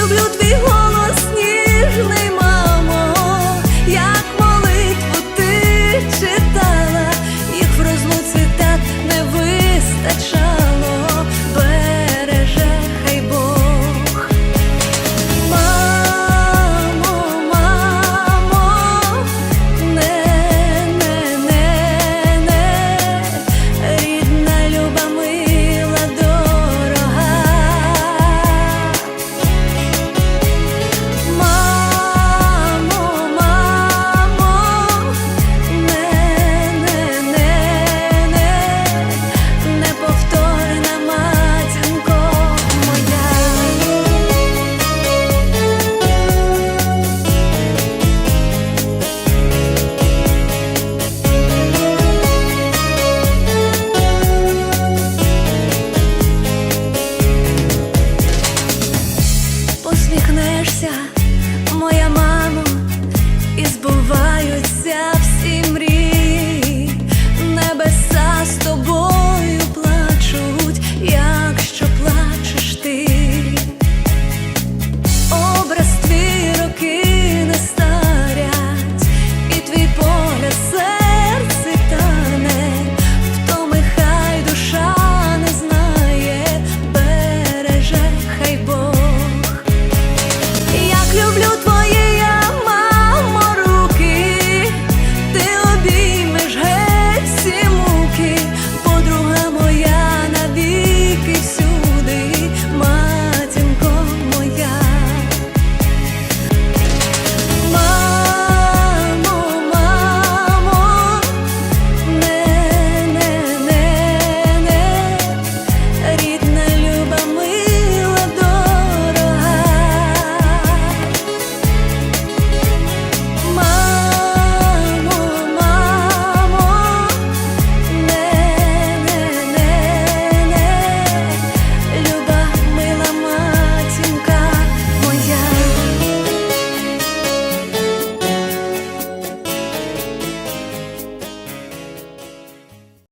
люблю твій голос усміхнешся, моя. мама.